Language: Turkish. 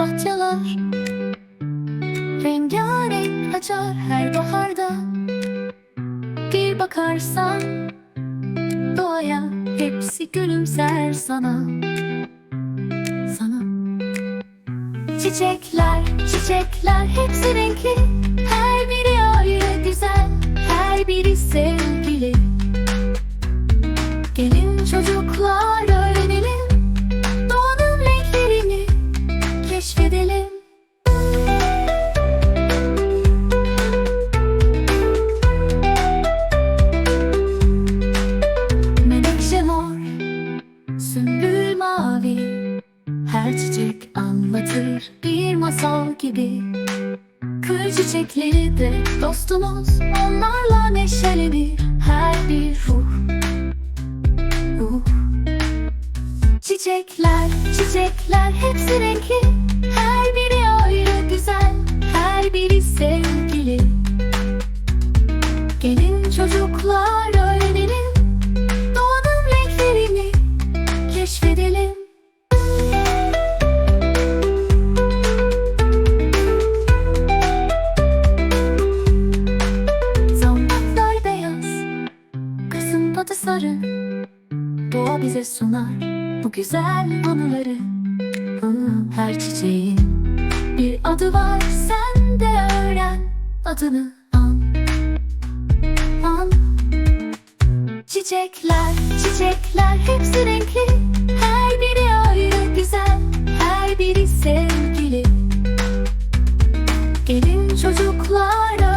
papatyalar Rengarenk açar her baharda. Bir bakarsan doğaya hepsi gülümser sana. Sana. Çiçekler, çiçekler hepsi renkli mavi. Her çiçek anlatır bir masal gibi. Kır çiçekleri de dostumuz Onlarla neşelenir her bir ruh. Ruh. Çiçekler, çiçekler hepsi renkli Doğa bize sunar. Bu güzel anıları. Her çiçeğin bir adı var. Sen de öğren adını. An An. Çiçekler, çiçekler hepsi renkli. Her biri ayrı güzel, her biri sevgili. Gelin çocuklara